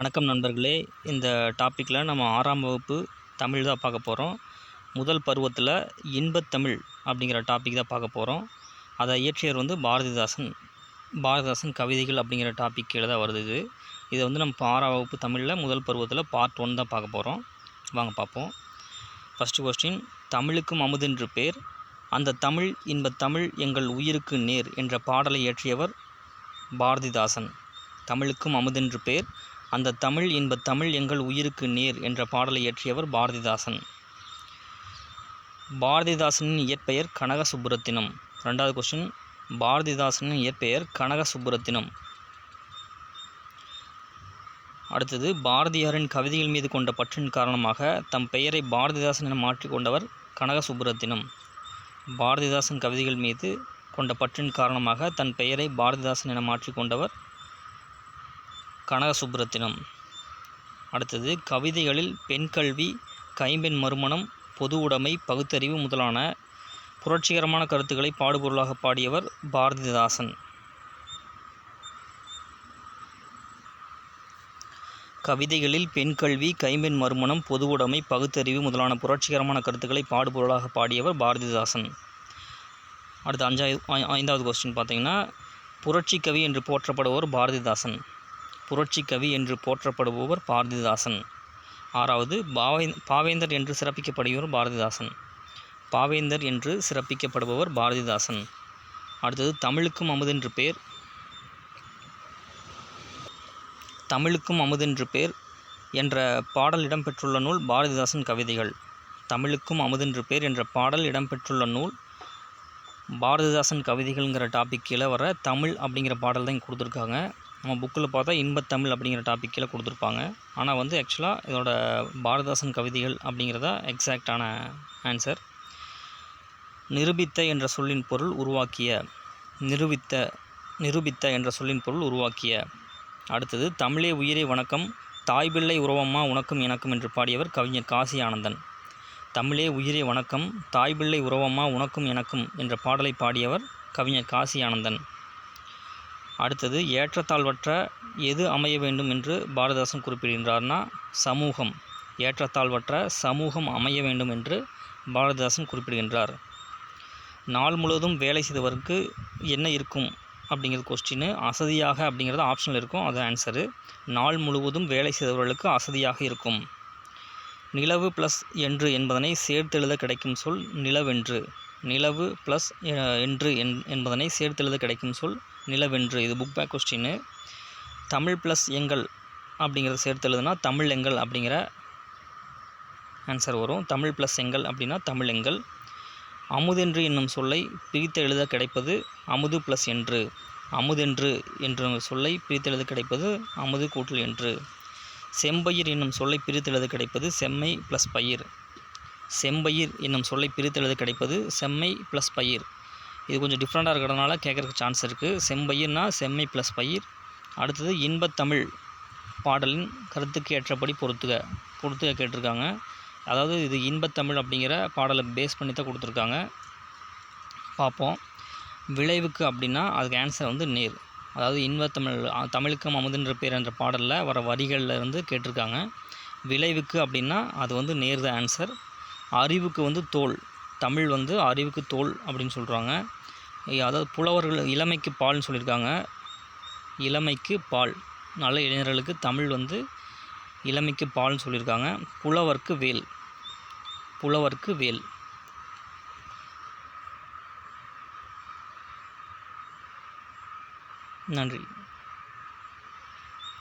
வணக்கம் நண்பர்களே. இந்த டாப்பிக்கில் நம்ம ஆறாம் வகுப்பு தமிழ் தான் பார்க்க போகிறோம் முதல் பருவத்தில் இன்பத்தமிழ் அப்படிங்கிற டாபிக் தான் பார்க்க போகிறோம் அதை இயற்றியவர் வந்து பாரதிதாசன். பாரதிதாசன் கவிதைகள் அப்படிங்கிற டாபிக் கீழே தான் வருது இது. இதை வந்து நம்ம ஆறாம் வகுப்பு தமிழில் முதல் பருவத்தில் பார்ட் ஒன் தான் பார்க்க போகிறோம் வாங்க பார்ப்போம். ஃபஸ்ட்டு கொஸ்டின் தமிழுக்கும் அமுதென்று பேர். அந்த தமிழ் இன்பத்தமிழ் எங்கள் உயிருக்கு நேர் என்ற பாடலை இயற்றியவர் பாரதிதாசன். தமிழுக்கும் அமுதென்று பேர். அந்த தமிழ் இன்ப தமிழ் எங்கள் உயிருக்கு நேர் என்ற பாடலை இயற்றியவர் பாரதிதாசன். பாரதிதாசனின் இயற்பெயர் கனக சுப்புரத்தினம் ரெண்டாவது கொஸ்டின் பாரதிதாசனின் இயற்பெயர் கனக சுப்புரத்தினம் அடுத்தது பாரதியாரின் கவிதைகள் மீது கொண்ட பற்றின் காரணமாக தம் பெயரை பாரதிதாசன் என மாற்றிக்கொண்டவர் கனக சுப்புரத்தினம் பாரதிதாசன் கவிதைகள் மீது கொண்ட பற்றின் காரணமாக தன் பெயரை பாரதிதாசன் என மாற்றிக்கொண்டவர் கனகசுப்ரத்தினம். அடுத்தது கவிதைகளில் பெண் கல்வி கைம்பெண் மறுமணம் பொது உடைமை பகுத்தறிவு முதலான புரட்சிகரமான கருத்துக்களை பாடுபொருளாக பாடியவர் பாரதிதாசன். கவிதைகளில் பெண் கல்வி கைம்பெண் மறுமணம் பொது உடைமை பகுத்தறிவு முதலான புரட்சிகரமான கருத்துக்களை பாடுபொருளாக பாடியவர் பாரதிதாசன். அடுத்த அஞ்சாவது ஐந்தாவது கொஸ்டின் பார்த்தீங்கன்னா புரட்சி கவி என்று போற்றப்படுவோர் பாரதிதாசன். புரட்சி கவி என்று போற்றப்படுபவர் பாரதிதாசன். ஆறாவது பாவே பாவேந்தர் என்று சிறப்பிக்கப்படுபவர் பாரதிதாசன். பாவேந்தர் என்று சிறப்பிக்கப்படுபவர் பாரதிதாசன். அடுத்தது தமிழுக்கும் அமுதென்று பேர் தமிழுக்கும் அமுதென்று பேர் என்ற பாடல் இடம்பெற்றுள்ள நூல் பாரதிதாசன் கவிதைகள். தமிழுக்கும் அமுதென்று பேர் என்ற பாடல் இடம்பெற்றுள்ள நூல் பாரதிதாசன் கவிதைகள்ங்கிற டாபிக் கீழே வர தமிழ் அப்படிங்கிற பாடல் தான் கொடுத்துருக்காங்க. நம்ம புக்கில் பார்த்தா இன்பத்தமிழ் அப்படிங்கிற டாபிக் கீழே கொடுத்துருப்பாங்க. ஆனால் வந்து ஆக்சுவலாக இதோட பாரதாசன் கவிதைகள் அப்படிங்கிறதா எக்ஸாக்டான ஆன்சர் நிரூபித்த என்ற சொல்லின் பொருள் உருவாக்கிய நிரூபித்த நிரூபித்த என்ற சொல்லின் பொருள் உருவாக்கிய. அடுத்தது தமிழே உயிரே வணக்கம் தாய்பிள்ளை உறவம்மா உனக்கும் எனக்கும் என்று பாடியவர் கவிஞர் காசி ஆனந்தன். தமிழே உயிரே வணக்கம் தாய்பிள்ளை உறவம்மா உனக்கும் எனக்கும் என்ற பாடலை பாடியவர் கவிஞர் காசி ஆனந்தன். அடுத்தது ஏற்றத்தாழ்வற்ற எது அமைய வேண்டும் என்று பாரதிதாசன் குறிப்பிடுகின்றார்னா சமூகம். ஏற்றத்தாழ்வற்ற சமூகம் அமைய வேண்டும் என்று பாரதிதாசன் குறிப்பிடுகின்றார். நாள் முழுவதும் வேலை செய்தவருக்கு என்ன இருக்கும் அப்படிங்கிறது கொஸ்டின் அசதியாக அப்படிங்கிறது ஆப்ஷனில் இருக்கும் அது ஆன்சரு நாள் முழுவதும் வேலை செய்தவர்களுக்கு அசதியாக இருக்கும். நிலவு ப்ளஸ் என்று என்பதனை சேர்த்தெழுத கிடைக்கும் சொல் நிலவென்று. நிலவு ப்ளஸ் என்று என்பதனை சேர்த்தெழுத கிடைக்கும் சொல் நிலவென்று. இது புக் பேக் கொஸ்டின்னு தமிழ் ப்ளஸ் எங்கள் அப்படிங்கிறத சேர்த்து எழுதுனா தமிழ் எங்கள் அப்படிங்கிற ஆன்சர் வரும். தமிழ் ப்ளஸ் எங்கள் அப்படின்னா தமிழ் எங்கள். அமுதென்று என்னும் சொல்லை பிரித்து எழுத கிடைப்பது அமுது ப்ளஸ் என்று. அமுதென்று என்ற சொல்லை பிரித்து எழுத கிடைப்பது அமுது கூட்டல் என்று. செம்பயிர் என்னும் சொல்லை பிரித்து எழுத கிடைப்பது செம்மை ப்ளஸ் பயிர். செம்பயிர் என்னும் சொல்லை பிரித்தெழுது கிடைப்பது செம்மை ப்ளஸ் பயிர். இது கொஞ்சம் டிஃப்ரெண்ட்டாக இருக்கிறதுனால கேட்குறதுக்கு சான்ஸ் இருக்குது செம்பயிர்னா செம்மை ப்ளஸ் பயிர். அடுத்தது இன்பத்தமிழ் பாடலின் கருத்துக்கு ஏற்றபடி பொறுத்துக பொறுத்துக கேட்டிருக்காங்க. அதாவது இது இன்பத்தமிழ் அப்படிங்கிற பாடலை பேஸ் பண்ணி தான் கொடுத்துருக்காங்க. பார்ப்போம். விளைவுக்கு அப்படின்னா அதுக்கு ஆன்சர் வந்து நேர். அதாவது இன்பத்தமிழ் தமிழுக்கும் அமுதுன்ற பேர் என்ற பாடலில் வர வரிகளில் இருந்து கேட்டிருக்காங்க. விளைவுக்கு அப்படின்னா அது வந்து நேர் தான் ஆன்சர் அறிவுக்கு வந்து தோல். தமிழ் வந்து அறிவுக்கு தோல் அப்படின்னு சொல்கிறாங்க அதாவது புலவர்கள் இளமைக்கு பால்னு சொல்லியிருக்காங்க. இளமைக்கு பால். நல்ல இளைஞர்களுக்கு தமிழ் வந்து இளமைக்கு பால்னு சொல்லியிருக்காங்க. புலவர்க்கு வேல். புலவர்க்கு வேல். நன்றி.